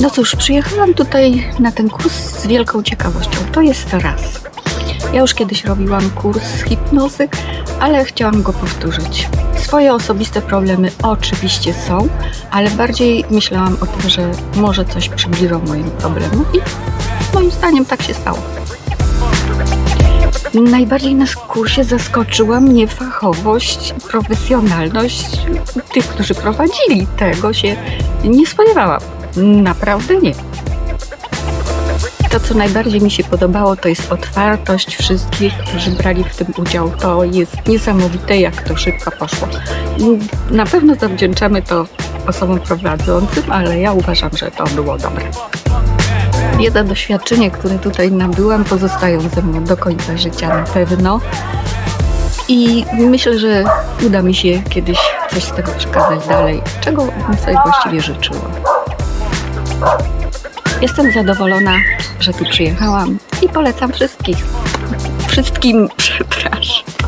No cóż, przyjechałam tutaj na ten kurs z wielką ciekawością. To jest raz. Ja już kiedyś robiłam kurs hipnozy, ale chciałam go powtórzyć. Swoje osobiste problemy oczywiście są, ale bardziej myślałam o tym, że może coś przybliżą moim problemom i moim zdaniem tak się stało. Najbardziej na kursie zaskoczyła mnie fachowość, profesjonalność tych, którzy prowadzili. Tego się nie spodziewałam. Naprawdę nie. To, co najbardziej mi się podobało, to jest otwartość wszystkich, którzy brali w tym udział. To jest niesamowite, jak to szybko poszło. Na pewno zawdzięczamy to osobom prowadzącym, ale ja uważam, że to było dobre. Wiedza, doświadczenie, które tutaj nabyłam, pozostają ze mną do końca życia na pewno. I myślę, że uda mi się kiedyś coś z tego przekazać dalej, czego bym sobie właściwie życzyła. Jestem zadowolona, że tu przyjechałam i polecam wszystkich. Wszystkim, przepraszam.